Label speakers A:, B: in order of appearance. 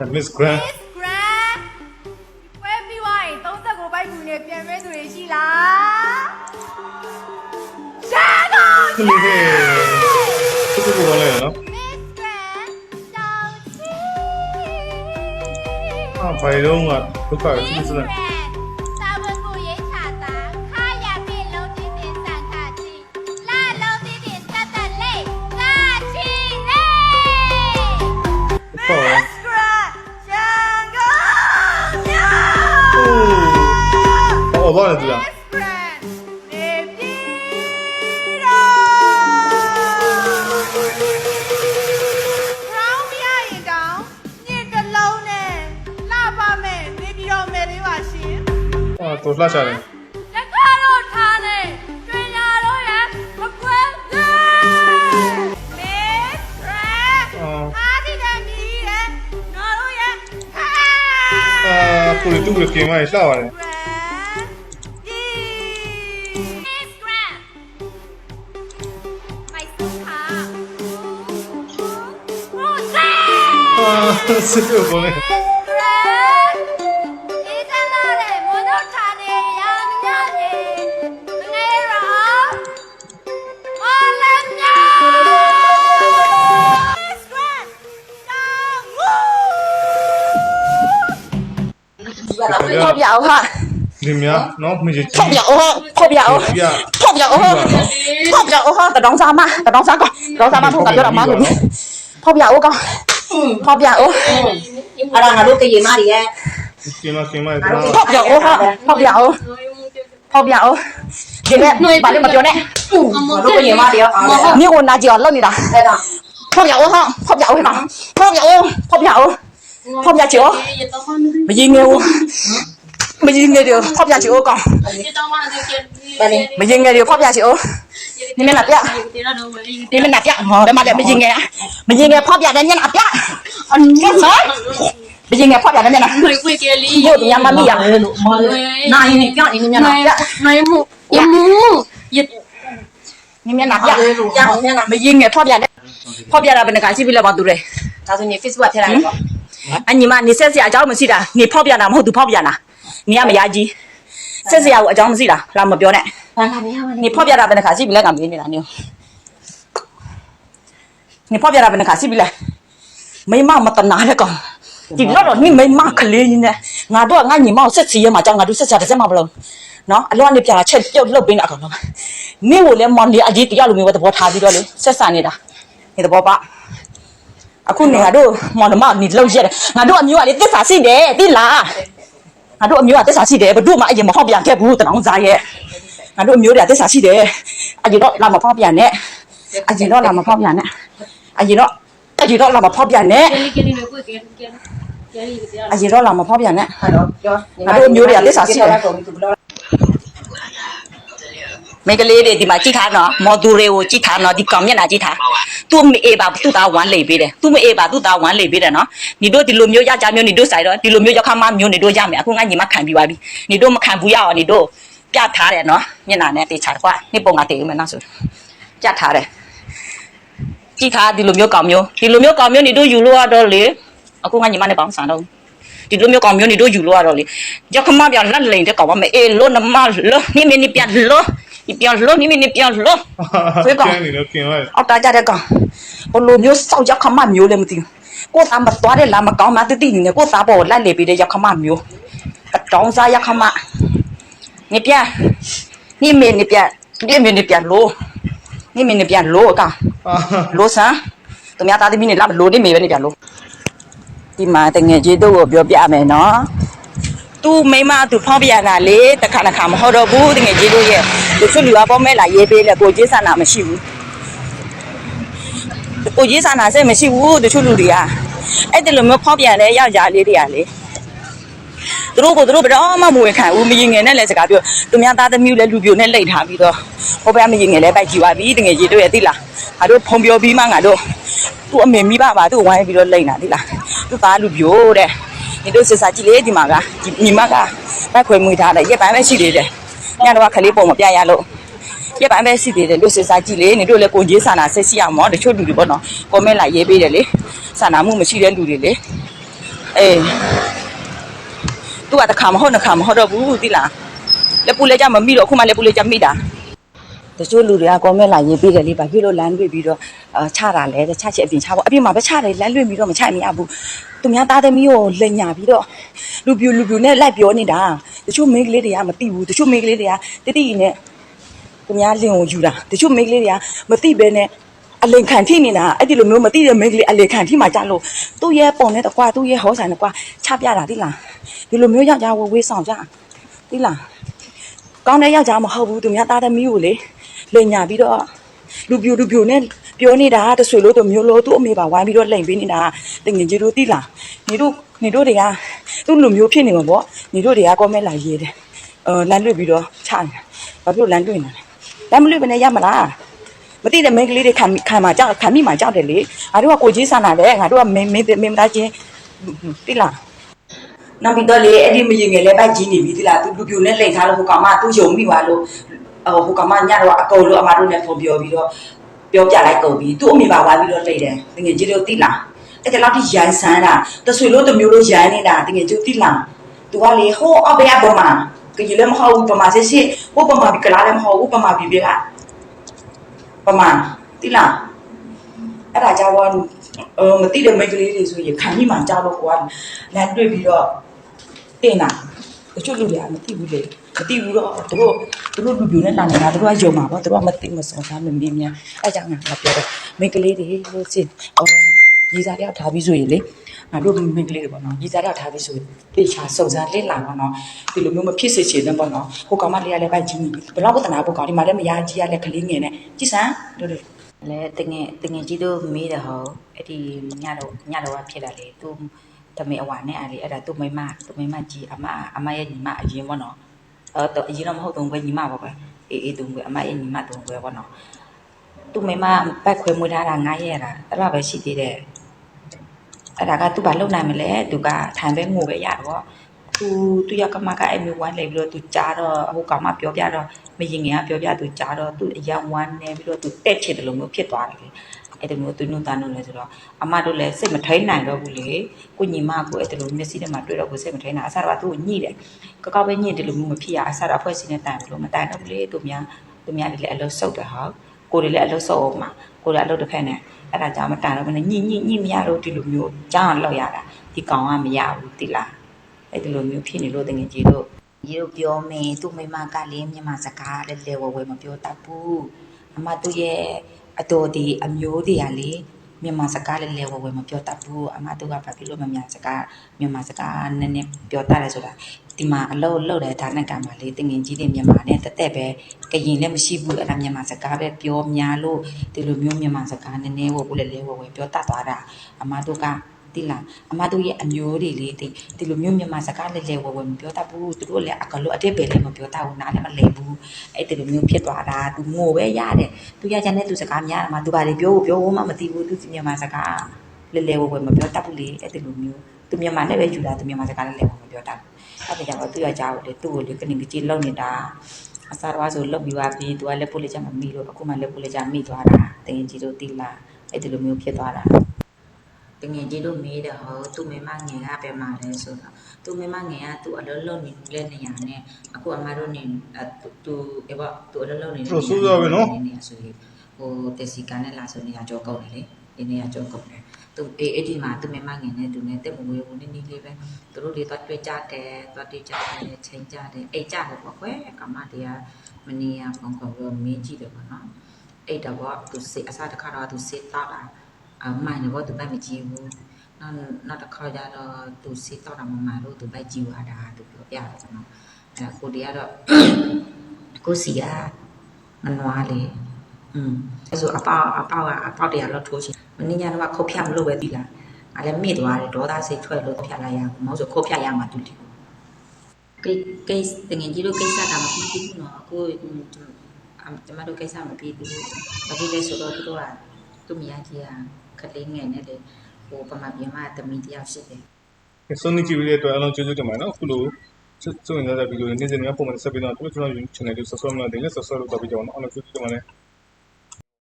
A: Miss Grand
B: Miss Grand ဝဲပြီးသွားရင်39ဘိုက်ကူနဲ့ပြန်မဲသူတွေရှိလားရှာတော့
A: ခလေးဟဲ့သူကဘာလဲနော်
B: Miss Grand တောင်ချီ
A: အာဘိုင်လုံးကဒုက္ခရသူစနေ
B: တာ
A: ဟိုဟောဘာလဲသူလား
B: Miss Grand နေပြည်တော် Crown မရရင်တောင်ညစ်တစ်လုံးနဲ့လှပါမယ်နေပြည်တော်မယ်လေးပါရှင်
A: အာတော်လှချတယ်
B: လက်ကတော့ထားနေတွင်ညာတော့ရမကွဲသေး Miss Grand အားဒီတည်းမြည်ရဲ့နော်တို့ရဲ့ဟာ
A: အာကိုလူတူကင်မရလှပါတယ်
B: 우와 지금 뭐해 Không
A: dạo hả? Nhìn nhá, nó mình
B: chỉ Không dạo hả? Không dạo Không dạo hả? Không dạo hả? Tao đóng ra mà, tao đóng ra coi Đóng ra mà không cảm cho đọc
C: má của mình
A: Không dạo con ဖောက်
C: ပြအိုးအဲ့ဒါငါ
A: တို့
C: ကရင်မတွေရဲ့ Si no, si no, si no. ဖောက်ပြအိုးဟာဖောက်ပြအိုးဖောက်ပြအိုးဒီမဲ့နှွေးပါလေမ
D: ပြောနဲ့ငါတို့ကရင်မတွေရော
A: ညို့ကိုနာကြည့်အောင်လောက်နေတာ
C: အဲ့ဒါဖောက်ပြအိုးဟာဖောက်ပြအိုးဟာဖောက်ပြအိုးဖော
D: က်ပြအိုးဖောက်ပြချောမရင်ငယ်
C: ဘူး မရင်ငယ်တွေ
D: ကိုဖော
C: က်ပြချင်ဦးကောင်မရင်ငယ်တွေကိုဖောက်ပြချင်ဦးနေမျက်နှာပြနေမျက်နှာ
D: ပြဟော
C: ဒါမှလည်းမရင်ငယ်မရင်ငယ်ဖောက်ပြတဲ့မျက်နှာပြအနည်းဆုံးမရင်ငယ်ဖောက်ပြတဲ့မျက်နှာဘယ်ကွေကလေးဘုရားမမီးရ
D: နိုင်နေပြနေမျက်နှာပြနိုင်မှု
C: ရမှုရနေ
D: မျက်နှာပြမ
C: ရင်ငယ်ဖောက်ပြတဲ့ဖောက်ပြတာဘယ်နှခါရှိပြီလဲပါသူတွေ
D: ဒါဆိုနေ Facebook ဖျက်လိုက်တော့
C: အညီမနေဆက်စရာအကြောင်းမရှိတာနေဖောက်ပြတာမဟုတ်သူဖောက်ပြတာ နင်ကမရကြီးစစ်စ
D: ရာ
C: ကိုအကြောင်းမရှိ
D: လားလာမပြောနဲ့ဘာလာမရမနေ
C: ဖော့ပြတာပဲတစ်ခါရှိပြီလက်ကမင်းနေတာနင်နင်ဖော့ပြတာပဲတစ်ခါရှိပြီလက်မိမမတနာတဲ့ကောင်ဒီတော့တော့နင်မိမကလေးကြီးနဲ့ငါတို့ကငါညီမကိုဆက်စီရဲမှာကြောင်းငါတို့ဆက်ချတစ်ချက်မှမလုပ်နော်အလွန်နေပြတာချက်ပြုတ်လှုပ်ပေးနေအကောင်တော့နင့်ကိုလည်းမောင်လေးအကြီးတရားလိုမျိုးပဲသဘောထားပြီးတော့လေဆက်ဆံနေတာဒီသဘောပါအခုနေငါတို့မောင်နှမနေလောက်ရတယ်ငါတို့အမျိုးကလေသစ္စာရှိတယ်သိလား ငါတို့အမျိုးကတစ္ဆာရှိတယ်ဘတို့မှအရင်မဟောက်ပြန်ခဲ့ဘူးတနောင်းစားရဲ့ငါတို့အမျိုးတွေကတစ္ဆာရှိတယ်အရင်တော့လာမဖောက်ပြန်နဲ့အရင်တော့လာမဖောက်ပြန်နဲ့အရင်တော့အရင်တော့လာမဖောက်ပြန်နဲ့အရင်တော့လာမဖောက်ပြန်နဲ့
D: အဲ့တော့ပြော
C: ငါတို့အမျိုးတွေကသစ္စာရှိတယ်
D: ကုန်ပြီသူဘလို့
C: မိန်းကလေးတွေဒီမှာကြည့်ထားနော်မော်သူတွေကိုကြည့်ထားနော်ဒီကောင်မျက်နှာကြည့်ထားသူမအေးပါသူ့သားဝမ်းလိပ်ပေးတယ်သူမအေးပါသူ့သားဝမ်းလိပ်ပေးတယ်နော်ညီတို့ဒီလိုမျိုးရကြမျိုးညီတို့ဆိုင်တော့ဒီလိုမျိုးရောက်ခမမျိုးညီတို့ရမယ်အခုငါညီမခံပြီးပါပြီညီတို့မခံဘူးရအောင်ညီတို့ပြထားတယ်နော်မျက်နှာနဲ့တေချာကွာနေပုံကတေဦးမယ်နော်ဆိုပြထားတယ်ကြည့်ထားဒီလိုမျိုးကောင်မျိုးဒီလိုမျိုးကောင်မျိုးညီတို့ယူလို့ရတော့လေအခုငါညီမနဲ့ပေါင်းဆန်တော့ဒီလိုမျိုးကောင်မျိုးနေတို့ယူလို့ရတော့လေရခမပြန်လက်လိန်တဲ့ကောင်မမေအေးလို့နမလို့နိမနိပြန်လို့ ဒီပြန်လို့နိမနိပြန်လို့
A: ကင်နေတော့ကင်ရ
C: အောက်တာကြတဲ့ကောင်ဘလိုမျိုးစောက်ရခမမျိုးလည်းမသိဘူးကိုသားမသွားတဲ့လာမကောင်းမှတတိနေနဲ့ကိုသားပေါ်လက်လေပေးတဲ့ရခမမျိုးအတောင်းစားရခမနေပြန်နိမနိပြန်ဒီမနိပြန်လို့နိမနိပြန်လို့အကောင်
A: အာ
C: လို့ဆန်းသူများသားသမီးနေလာမလို့နေမေပဲနေပြန်လို့ဒီမှာတငယ်ကြီးတို့ကိုပြောပြမယ်နော်သူမိမသူဖောက်ပြန်တာလေတခါတခါမဟုတ်တော့ဘူးတငယ်ကြီးတို့ရဲ့ သူချွတ်လူအပေါ်မဲ့လာရေးပေးလေကိုကြီးဆန္ဒမရှိဘူးကိုကြီးဆန္ဒစိတ်မရှိဘူးသူချွတ်လူတွေကအဲ့ဒီလိုမျိုးဖောက်ပြန်တဲ့ယောက်ျားလေးတွေကလေသူတို့ကိုသူတို့ဘယ်တော့မှမဝေခံဘူးမရင်ငယ်နဲ့လည်းစကားပြောသူများသားသမီးလည်းလူပြိုနဲ့လိတ်ထားပြီးတော့ဟိုဘက်မရင်ငယ်လည်းပိုက်ကြည့်ပါပြီတငယ်ကြီးတို့ရဲ့သိလားငါတို့ဖုံပြောပြီးမှငါတို့သူ့အမေမိဘပါသူ့ဝိုင်းပြီးတော့လိတ်တာသိလားသူ့သားလူပြိုတဲ့ညီတို့စစ်စားကြည့်လေဒီမှာကဒီညီမကဘက်ခွေမွေထားတယ်ရက်ပိုင်းပဲရှိသေးတယ် ညတော့ခလေးပုံမပြရလို့ရက်ပိုင်းပဲရှိသေးတယ်လို့စစ်စားကြည့်လေညီတို့လည်းကိုကြီးဆန္ဒဆက်ရှိအောင်မောတချို့လူတွေပေါ့နော်ကွန်မန့်လာရေးပေးတယ်လေဆန္ဒမှုမရှိတဲ့လူတွေလေအေးသူကတခါမဟုတ်နှစ်ခါမဟုတ်တော့ဘူးသိလားလက်ပူလက်ကြမမိတော့အခုမှလက်ပူလက်ကြမိတာတချို့လူတွေကကောမန့်လာရေးပေးတယ်လေဘာဖြစ်လို့လမ်းတွေ့ပြီးတော့အာချတာလဲချချက်အပြင်ချပေါ့အပြင်မှာပဲချတယ်လမ်းတွေ့ပြီးတော့မချမရဘူးသူများသားသမီးကိုလက်ညာပြီးတော့လူပြူလူပြူနဲ့လိုက်ပြောနေတာ တချို့မိန်းကလေးတွေကမသိဘူးတချို့မိန်းကလေးတွေကတိတိနဲ့သူများလင်ကိုယူတာတချို့မိန်းကလေးတွေကမသိဘဲနဲ့အလင်ခံထိနေတာအဲ့ဒီလိုမျိုးမသိတဲ့မိန်းကလေးအလင်ခံထိမှကြလို့သူ့ရဲ့ပုံနဲ့တကွာသူ့ရဲ့ဟောဆိုင်နဲ့ကွာချပြတာသိလားဒီလိုမျိုးယောက်ျားဝေးဝေးဆောင်ကြသိလားကောင်းတဲ့ယောက်ျားမဟုတ်ဘူးသူများသားသမီးကိုလေလိန်ညာပြီးတော့လူပြူလူပြူနဲ့ပြောနေတာတဆွေလို့တို့မျိုးလို့သူ့အမေပါဝိုင်းပြီးတော့လိန်ပေးနေတာတငင်ကြီးတို့သိလား နေတို့နေတို့တွေကသူ့လူမျိုးဖြစ်နေမှာပေါ့နေတို့တွေကကောမဲလာရေးတယ်အဲလမ်းလွတ်ပြီးတော့ချနေတာဘာဖြစ်လို့လမ်းလွတ်နေတာလမ်းမလွတ်ဘဲနဲ့ရမလားမသိတဲ့မိန်းကလေးတွေခံခံမှာကြောက်ခံမိမှာကြောက်တယ်လေငါတို့ကကိုကြီးဆန်လာတယ်ငါတို့ကမင်းမင်းမင်းသားချင်းသိလားနောက်ပြီးတော့လေအဲ့ဒီမရင်ငယ်လဲပိုက်ကြီးနေပြီသလားသူလူပြိုနဲ့လိန်ထားလို့ဟိုကောင်မသူ့ယုံမိပါလို့ဟိုကောင်မညတော့အကုန်လို့အမတို့နဲ့ဖုန်ပြောပြီးတော့ပြောပြလိုက်ကုန်ပြီသူ့အမိပါသွားပြီးတော့လိန်တယ်တကယ်ကြီးတို့သိလား အဲ့ဒီလောက်ထိရိုင်းဆန်းတာတဆွေလို့တမျိုးလို့ရိုင်းနေတာတကယ်ကျုပ်တိလာသူကလေဟိုအဘေအဘမကကြီးလည်းမဟုတ်ဘူးပမာစစ်စစ်ဟိုပမာဒီကလာလည်းမဟုတ်ဘူးပမာပြပြကပမာတိလာအဲ့ဒါကြောင့်မတိတဲ့မိန်းကလေးတွေဆိုရင်ခံမိမှကြောက်လို့ကိုကလမ်းတွေ့ပြီးတော့တင်တာတချို့လူတွေကမသိဘူးလေမသိဘူးတော့သူတို့သူတို့လူပြိုနဲ့လာနေတာသူတို့ကယုံမှာပေါ့သူတို့ကမသိမစော်စားမမြင်မြန်အဲ့ကြောင့်ငါပြောတယ်မိန်းကလေးတွေလို့စင်အော် ကြီးစားတယောက်ထားပြီးဆိုရင်လေငါတို့မိန်းကလေးတွေပေါ့နော်ကြီးစားတယောက်ထားပြီးဆိုရင်တေချာစုံစမ်းလစ်လာပေါ့နော်ဒီလိုမျိုးမဖြစ်စေချင်တဲ့ပေါ့နော်ဟိုကောင်မလေးကလည်းပိုက်ကြီးနေပြီဘယ်တော့ကတနာဖို့ကောင်ဒီမှာလည်းမရကြီးရလည်းကလေးငယ်နဲ့ကြည်စမ်းတို့တို့
E: လဲတငယ်တငယ်ကြီးတို့မေးတယ်ဟောအဲ့ဒီညတော့ညတော့ဖြစ်တာလေသူတမေအဝါနဲ့အဲ့လေအဲ့ဒါသူမိမသူမိမကြီးအမအမရဲ့ညီမအရင်ပေါ့နော်အဲ့တော့အရင်တော့မဟုတ်တော့ဘယ်ညီမပေါ့ပဲအေးအေးသူကအမရဲ့ညီမသူပဲပေါ့နော်သူမိမပတ်ခွဲမွေးထားတာ9ရက်တာအဲ့ဒါပဲရှိသေးတယ် အဲ့ဒါကသူဘာလုပ်နိုင်မလဲသူကထိုင်ပဲငိုပဲရတယ်ပေါ့သူသူရကမကအဲ့မျိုးဝမ်းလေပြီးတော့သူကြားတော့ဟိုကောင်မပြောပြတော့မရင်ငယ်ကပြောပြသူကြားတော့သူအယံဝမ်းနေပြီးတော့သူတက်ချစ်တယ်လို့မျိုးဖြစ်သွားတယ်လေအဲ့ဒီမျိုးသူနှုတ်တန်းလို့လဲဆိုတော့အမတို့လည်းစိတ်မထိန်နိုင်တော့ဘူးလေကိုညီမကိုအဲ့ဒီလိုမျက်စိထဲမှာတွေ့တော့ကိုစိတ်မထိန်နိုင်အစားတော့သူ့ကိုညှိတယ်ကောက်ကောက်ပဲညှိတယ်လို့မျိုးမဖြစ်ရအစားတော့အဖွဲ့စီနဲ့တိုင်လို့မတိုင်တော့ဘူးလေသူများသူများတွေလည်းအလုပ်ဆုပ်တယ်ဟော ကိုတွေလည်းအလုပ်ဆုပ်အောင်မှာကိုတွေအလုပ်တစ်ဖက်နဲ့အဲ့ဒါကြောင့်မတိုင်တော့ဘူးညှိညှိညှိမရတော့ဒီလိုမျိုးကြောင်းအောင်လောက်ရတာဒီကောင်ကမရဘူးတိလားအဲ့ဒီလိုမျိုးဖြစ်နေလို့တငယ်ကြီးတို့ကြီးတို့ပြောမင်းသူ့မိမကလည်းမြန်မာစကားလည်းလဲဝဲဝဲမပြောတတ်ဘူးအမတို့ရဲ့အတော်ဒီအမျိုးတွေကလေ မြန်မာစကားလည်းလဲဝဲဝဲမပြောတတ်ဘူးအမတို့ကဘာဖြစ်လို့မမြန်မာစကားမြန်မာစကားနည်းနည်းပြောတတ်လဲဆိုတာဒီမှာအလုပ်လုပ်တဲ့ဒါနဲ့ကံပါလေတငယ်ကြီးတွေမြန်မာနဲ့တက်တက်ပဲကရင်လည်းမရှိဘူးအဲ့ဒါမြန်မာစကားပဲပြောများလို့ဒီလိုမျိုးမြန်မာစကားနည်းနည်းဝဲဝဲလဲဝဲဝဲပြောတတ်သွားတာအမတို့က တိလားအမတို့ရဲ့အမျိုးတွေလေဒီဒီလိုမျိုးမြန်မာစကားလဲလဲဝဲဝဲမပြောတတ်ဘူးသူတို့လည်းအကလို့အတိတ်ပဲလည်းမပြောတတ်ဘူးနားလည်းမလဲဘူးအဲ့ဒီလိုမျိုးဖြစ်သွားတာသူငိုပဲရတယ်သူရချင်တဲ့သူစကားများတယ်မှာသူဘာတွေပြောဖို့ပြောဖို့မှမသိဘူးသူမြန်မာစကားလဲလဲဝဲဝဲမပြောတတ်ဘူးလေအဲ့ဒီလိုမျိုးသူမြန်မာနဲ့ပဲယူတာသူမြန်မာစကားလဲလဲဝဲမပြောတတ်ဘူးအဲ့ဒါကြောင့်တော့သူရကြဘူးလေသူ့ကိုလေကနေကြီးလုံနေတာအစားတော်ဆိုလုတ်ပြီးပါပြီသူကလက်ပို့လက်ချမမိလို့အခုမှလက်ပို့လက်ချမိသွားတာတကယ်ကြီးတို့တိလားအဲ့ဒီလိုမျိုးဖြစ်သွားတာတ ငယ်ကြီးတို့မေးတယ်ဟောသူ့မိမငယ်ကပဲမှာလဲဆိုတော့သူ့မိမငယ်ကသူ့အလုံးလုံးနေတဲ့နေရာနဲ့အခုအမတို့နေသူသူအေးပေါ့သူအလုံးလုံးနေတဲ့နေရာဆိုရင်ဟိုတက်စီကန်နဲ့လာဆိုနေရာကြောကုန်တယ်လေဒီနေရာကြောကုန်တယ်သူအေးအဲ့ဒီမှာသူ့မိမငယ်နဲ့သူနဲ့တက်မွေးဘူးနေနေလေးပဲသူတို့တွေတော့တွေ့ကြတယ်တော့တွေ့ကြတယ်ချိန်ကြတယ်အိတ်ကြတယ်ပေါ့ကွယ်ကမတရားမနေရဖုန်းခေါ်ပြီးမင်းကြည့်တယ်ပေါ့နော်အိတ်တော့သူစေအစားတစ်ခါတော့သူစေတောက်တာ အမှန်တော့သူပိုက်မကြည့်ဘူးနောက်နောက်တစ်ခါကျတော့သူစီတော့တာမမှန်လို့သူပိုက်ကြည့်သွားတာသူပြောပြတယ်ကျွန်တော်အဲကိုတည်းကတော့ကိုစီကမနွားလေอืมအဲဆိုအပေါက်အပေါက်ကအပေါက်တရားတော့ထိုးချင်မင်းညာတော့ခုတ်ဖြတ်မလို့ပဲပြီလားအဲလည်းမိသွားတယ်ဒေါသစိတ်ထွက်လို့ဖြတ်လိုက်ရဘူးမဟုတ်ဆိုခုတ်ဖြတ်ရမှာတူတယ်ကိကိတငင်ကြီးတို့ကိစ္စကမပြီးဘူးနော်အခုအမ်ကျမတို့ကိစ္စမပြီးဘူးဘာဖြစ်လဲဆိုတော့သူတို့ကသူ့မယားကြီးက ကလေးငယ်နဲ့လေဟိုပမာပြမသမီးတယောက်ရှိတယ်
A: စုံနေကြည့်ပြီးတဲ့အတွက်အလုံးကျေးဇူးတင်ပါတယ်နော်အခုလိုစုံနေတဲ့ဗီဒီယိုနေ့စဉ်များပုံမှန်ဆက်ပြီးတော့ကျွန်တော် channel ကို subscribe လုပ်နေတယ် subscribe လုပ်တော့ပြီးတော့အောင်လို့ကျေးဇူးတင်ပါတယ်